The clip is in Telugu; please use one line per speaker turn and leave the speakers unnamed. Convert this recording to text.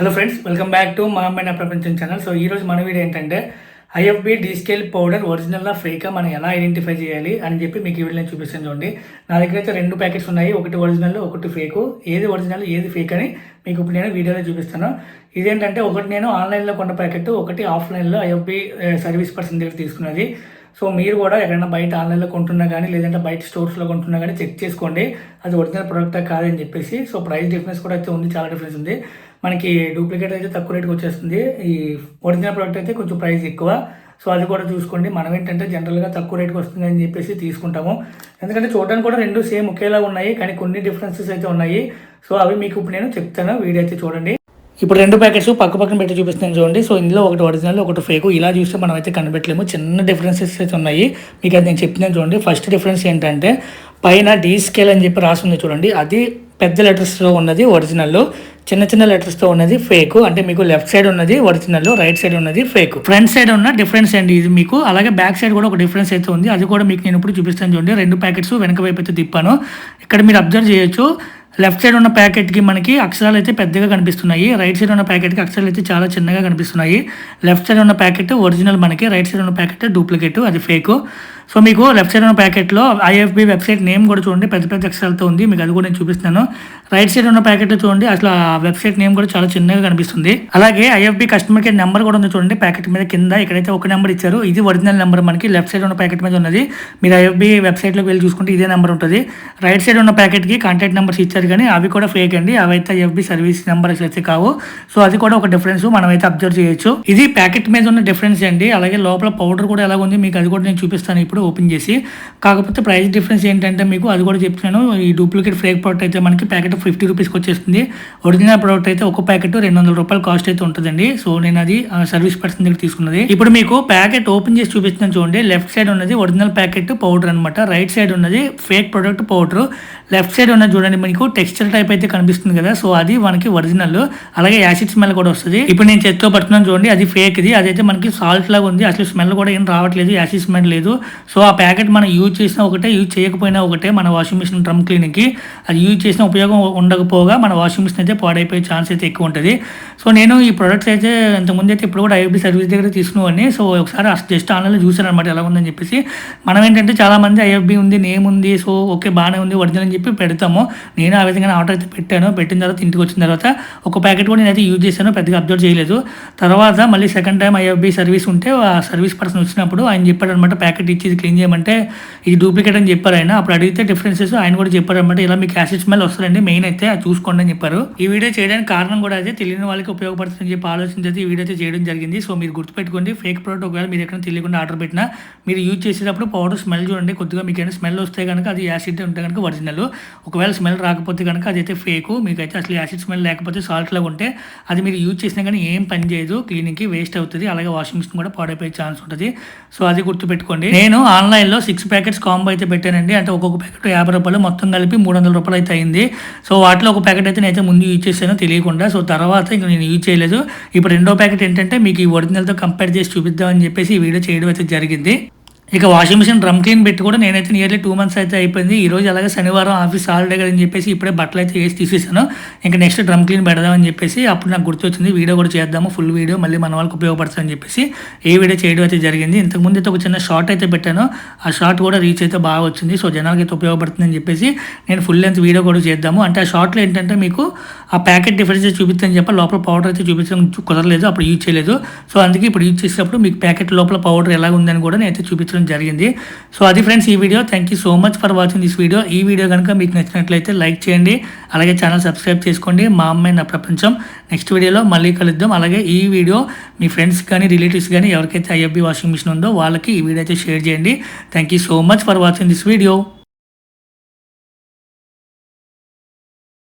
Hello friends welcome back to మా అమ్మాయి నా ప్రపంచం ఛానల్ సో ఈరోజు మన వీడియో ఏంటంటే ఐఎఫ్బి డీస్కేల్ పౌడర్ ఒరిజినల్లా ఫేకా మనం ఎలా ఐడెంటిఫై చేయాలి అని చెప్పి మీకు ఈ వీడియో చూపిస్తాను చూడండి. నా దగ్గర అయితే రెండు ప్యాకెట్స్ ఉన్నాయి ఒకటి ఒరిజినల్ ఒకటి ఫేకు ఏది ఒరిజినల్ ఏది ఫేక్ అని మీకు ఇప్పుడు నేను వీడియోలో చూపిస్తాను. ఇదేంటంటే ఒకటి నేను ఆన్లైన్లో కొన్న ప్యాకెట్ ఒకటి ఆఫ్లైన్లో ఐఎఫ్బి సర్వీస్ పర్సన్ దగ్గర తీసుకున్నది. సో మీరు కూడా ఎక్కడైనా బయట ఆన్లైన్లో కొంటున్నా కానీ లేదంటే బయట స్టోర్స్లో కొంటున్నా కానీ చెక్ చేసుకోండి. అది ఒరిజినల్ ప్రోడక్టా కాదని చెప్పేసి. సో ప్రైస్ డిఫరెన్స్ కూడా అయితే ఉంది చాలా డిఫరెన్స్ ఉంది. మనకి డూప్లికేట్ అయితే తక్కువ రేట్కి వచ్చేస్తుంది. ఈ ఒరిజినల్ ప్రోడక్ట్ అయితే కొంచెం ప్రైస్ ఎక్కువ. సో అది కూడా చూసుకోండి. మనం ఏంటంటే జనరల్గా తక్కువ రేట్కి వస్తుంది అని చెప్పేసి తీసుకుంటాము. ఎందుకంటే చూడడానికి కూడా రెండు సేమ్ ఒకేలా ఉన్నాయి కానీ కొన్ని డిఫరెన్సెస్ అయితే ఉన్నాయి. సో అవి మీకు ఇప్పుడు నేను చెప్తాను. వీడియో అయితే చూడండి. ఇప్పుడు రెండు ప్యాకెట్స్ పక్క పక్కన పెట్టి చూపిస్తాను చూడండి. సో ఇందులో ఒకటి ఒరిజినల్ ఒకటి ఫేక్ ఇలా చూస్తే మనం అయితే కనిపెట్టలేము. చిన్న డిఫరెన్సెస్ అయితే ఉన్నాయి. మీకు అది నేను చెప్తున్నాను చూడండి. ఫస్ట్ డిఫరెన్స్ ఏంటంటే పైన డీ స్కేల్ అని చెప్పి రాసింది చూడండి. అది పెద్ద లెటర్స్లో ఉన్నది ఒరిజినల్ చిన్న చిన్న లెటర్స్తో ఉన్నది ఫేక్ అంటే మీకు లెఫ్ట్ సైడ్ ఉన్నది ఒరిజినల్ రైట్ సైడ్ ఉన్నది ఫేక్ ఫ్రంట్ సైడ్ ఉన్న డిఫరెన్స్ అండి ఇది మీకు. అలాగే బ్యాక్ సైడ్ కూడా ఒక డిఫరెన్స్ అయితే ఉంది. అది కూడా మీకు నేను ఇప్పుడు చూపిస్తాను చూడండి. రెండు ప్యాకెట్స్ వెనక వైపు అయితే తిప్పాను. ఇక్కడ మీరు అబ్జర్వ్ చేయొచ్చు. లెఫ్ట్ సైడ్ ఉన్న ప్యాకెట్కి మనకి అక్షరాలు అయితే పెద్దగా కనిపిస్తున్నాయి. రైట్ సైడ్ ఉన్న ప్యాకెట్కి అక్షరాలు అయితే చాలా చిన్నగా కనిపిస్తున్నాయి. లెఫ్ట్ సైడ్ ఉన్న ప్యాకెట్ ఒరిజినల్ మనకి రైట్ సైడ్ ఉన్న ప్యాకెట్ డూప్లికేట్ అది ఫేక్. సో మీకు లెఫ్ట్ సైడ్ ఉన్న ప్యాకెట్లో ఐఎఫ్బి వెబ్సైట్ నేమ్ కూడా చూడండి. పెద్ద పెద్ద అక్షరాలతో ఉంది. మీకు అది కూడా నేను చూపిస్తున్నాను. రైట్ సైడ్ ఉన్న ప్యాకెట్లో చూడండి. అసలు ఆ వెబ్సైట్ నేమ్ కూడా చాలా చిన్నగా కనిపిస్తుంది. అలాగే ఐఎఫ్బి కస్టమర్ కేర్ నెంబర్ కూడా ఉంది చూడండి. ప్యాకెట్ మీద కింద ఇక్కడైతే ఒక నెంబర్ ఇచ్చారు ఇది ఒరిజినల్ నెంబర్ మనకి లెఫ్ట్ సైడ్ ఉన్న ప్యాకెట్ మీద ఉన్నది. మీరు ఐఎఫ్బి వెబ్సైట్లోకి వెళ్ళి చూసుకుంటే ఇదే నెంబర్ ఉంటుంది. రైట్ సైడ్ ఉన్న ప్యాకెట్కి కాంటాక్ట్ నెంబర్స్ ఇచ్చారు కానీ అవి కూడా ఫేక్ అండి. అవైతే అయితే ఐఎఫ్బి సర్వీస్ నెంబర్ అయితే కావు. సో అది కూడా ఒక డిఫరెన్స్ మనం అయితే అబ్జర్వ్ చేయొచ్చు. ఇది ప్యాకెట్ మీద ఉన్న డిఫరెన్స్ అండి. అలాగే లోపల పౌడర్ కూడా ఎలా ఉంది మీకు అది కూడా నేను చూపిస్తాను. ఇప్పుడు ఓపెన్ చేసి కాకపోతే ప్రైస్ డిఫరెన్స్ ఏంటంటే మీకు అది కూడా చెప్తున్నాను ఈ డూప్లికేట్ ఫేక్ ప్రోడక్ట్ అయితే మనకి ప్యాకెట్ ఫిఫ్టీ రూపీస్కి వచ్చేస్తుంది. ఒరిజినల్ ప్రోడక్ట్ అయితే ఒక ప్యాకెట్ రెండు వందల రూపాయలు కాస్ట్ అయితే ఉంటుందండి. సో నేను అది సర్వీస్ పర్సన్ దగ్గర తీసుకున్నది. ఇప్పుడు మీకు ప్యాకెట్ ఓపెన్ చేసి చూపిస్తున్నాను చూడండి. లెఫ్ట్ సైడ్ ఉన్నది ఒరిజినల్ ప్యాకెట్ పౌడర్ అనమాట రైట్ సైడ్ ఉన్నది fake product powder left side ఉన్నది చూడండి మీకు టెక్స్చర్ టైప్ అయితే కనిపిస్తుంది కదా. సో అది మనకి ఒరిజినల్ అలాగే యాసిడ్ స్మెల్ కూడా వస్తుంది. ఇప్పుడు నేను చేత్తో పట్టుకున్నాను చూడండి. అది ఫేక్ ఇది అదైతే మనకి సాల్ట్ లాగా ఉంది. అసలు స్మెల్ కూడా ఏం రావట్లేదు. యాసిడ్ స్మెల్ లేదు. సో ఆ ప్యాకెట్ మనం యూజ్ చేసినా ఒకటే యూజ్ చేయకపోయినా ఒకటే మన వాషింగ్ మిషన్ డ్రమ్ క్లీనింగ్కి. అది యూజ్ చేసిన ఉపయోగం ఉండకపోగా మన వాషింగ్ మిషన్ అయితే పాడైపోయే ఛాన్స్ అయితే ఎక్కువ ఉంటుంది. సో నేను ఈ ప్రొడక్ట్స్ అయితే ఇంతకుముందు అయితే ఇప్పుడు కూడా ఐఎఫ్బి సర్వీస్ దగ్గర తీసుకున్నావని సో ఒకసారి జస్ట్ ఆన్లైన్లో చూసాను అనమాట ఎలా ఉందని చెప్పేసి. మనం ఏంటంటే చాలామంది ఐఎఫ్బి ఉంది నేమ్ ఉంది సో ఓకే బాగానే ఉంది ఒరిజినల్ అని చెప్పి పెడతాము. నేను ఆ విధంగా ఆర్డర్ అయితే పెట్టాను. పెట్టిన తర్వాత ఇంటికి వచ్చిన తర్వాత ఒక ప్యాకెట్ కూడా నేనైతే యూజ్ చేశాను పెద్దగా అబ్జర్వ్ చేయలేదు. తర్వాత మళ్ళీ సెకండ్ టైం ఐఎఫ్బి సర్వీస్ ఉంటే ఆ సర్వీస్ పర్సన్ వచ్చినప్పుడు ఆయన చెప్పాడు అనమాట ప్యాకెట్ ఇచ్చి క్లీన్ చేయమంటే ఇది డూప్లికేట్ అని చెప్పారు ఆయన. అప్పుడు అడిగితే డిఫరెన్సెస్ ఆయన కూడా చెప్పారు అనమాట ఇలా మీకు యాసిడ్ స్మెల్ వస్తుందండి మెయిన్ అయితే అది చూసుకోండి అని చెప్పారు. ఈ వీడియో చేయడానికి కారణం కూడా అయితే తెలియని వాళ్ళకి ఉపయోగపడుతుందని చెప్పి ఆలోచించి అయితే ఈ వీడియో అయితే చేయడం జరిగింది. సో మీరు గుర్తుపెట్టుకోండి ఫేక్ ప్రోడక్ట్ ఒకవేళ మీరు ఎక్కడ తెలియకుండా ఆర్డర్ పెట్టినా మీరు యూజ్ చేసేటప్పుడు పౌడర్ స్మెల్ చూడండి. కొద్దిగా మీకు ఏమైనా స్మెల్ వస్తే కనుక అది యాసిడ్ ఉంటే కనుక ఒరిజినల్ ఒకవేళ స్మెల్ రాకపోతే కనుక అది అయితే ఫేక్ మీకైతే అసలు యాసిడ్ స్మెల్ లేకపోతే సాల్ట్ లాగా ఉంటే అది మీరు యూజ్ చేసినా కానీ ఏం పని చేయదు. క్లీనింగ్కి వేస్ట్ అవుతుంది. అలాగే వాషింగ్ మిషన్ కూడా పాడైపోయే ఛాన్స్ ఉంటుంది. సో అది గుర్తుపెట్టుకోండి. నేను ఆన్లైన్లో సిక్స్ ప్యాకెట్స్ కాంబో అయితే పెట్టానండి. అంటే ఒక్కొక్క ప్యాకెట్ యాభై రూపాయలు మొత్తం కలిపి మూడు వందల రూపాయలు అయితే అయింది. సో వాటిలో ఒక ప్యాకెట్ అయితే నేనైతే ముందు యూజ్ చేశాను తెలియకుండా సో తర్వాత ఇంక నేను యూజ్ చేయలేదు. ఇప్పుడు రెండో ప్యాకెట్ ఏంటంటే మీకు ఈ ఒరిజినల్తో కంపేర్ చేసి చూపిద్దామని చెప్పేసి ఈ వీడియో చేయడం అయితే జరిగింది. ఇక వాషింగ్ మిషన్ డ్రమ్ క్లీన్ పెట్టి కూడా నేనైతే నియర్లీ టూ మంత్స్ అయితే అయిపోయింది. ఈ రోజు అలాగే శనివారం ఆఫీస్ హాలిడే అని చెప్పేసి ఇప్పుడే బట్టలు అయితే వేసి తీసేసాను ఇంకా నెక్స్ట్ డ్రమ్ క్లీన్ పెడదామని చెప్పేసి అప్పుడు నాకు గుర్తొచ్చింది వీడియో కూడా చేద్దాము ఫుల్ వీడియో మళ్ళీ మన వాళ్ళకి ఉపయోగపడుతుందని చెప్పేసి ఏ వీడియో చేయడం అయితే జరిగింది. ఇంతకుముందు అయితే ఒక చిన్న షార్ట్ అయితే పెట్టాను. ఆ షార్ట్ కూడా రీచ్ అయితే బాగా వచ్చింది. సో జనాలకి అయితే ఉపయోగపడుతుందని చెప్పేసి నేను ఫుల్ లెంత్ వీడియో కూడా చేద్దాము. అంటే ఆ షార్ట్లో ఏంటంటే మీకు ఆ ప్యాకెట్ డిఫరెన్స్ చూపిస్తాను చెప్పి. లోపల పౌడర్ అయితే చూపించడం కుదరలేదు అప్పుడు యూజ్ చేయలేదు. సో అందుకే ఇప్పుడు యూజ్ చేసేటప్పుడు మీకు ప్యాకెట్ లోపల పౌడర్ ఎలా ఉందని కూడా నేనైతే చూపించడం జరిగింది. సో అది ఫ్రెండ్స్ ఈ video. Thank you so much for watching this video ఈ వీడియో కనుక మీకు నచ్చినట్లయితే లైక్ చేయండి. అలాగే ఛానల్ సబ్స్క్రైబ్ చేసుకోండి. మా అమ్మాయి నా ప్రపంచం. నెక్స్ట్ వీడియోలో మళ్ళీ కలుద్దాం. అలాగే ఈ వీడియో మీ ఫ్రెండ్స్ కానీ రిలేటివ్స్ కానీ ఎవరికైతే ఐఎఫ్బి వాషింగ్ మిషన్ ఉందో వాళ్ళకి ఈ వీడియో అయితే షేర్ చేయండి. Thank you so much for watching this video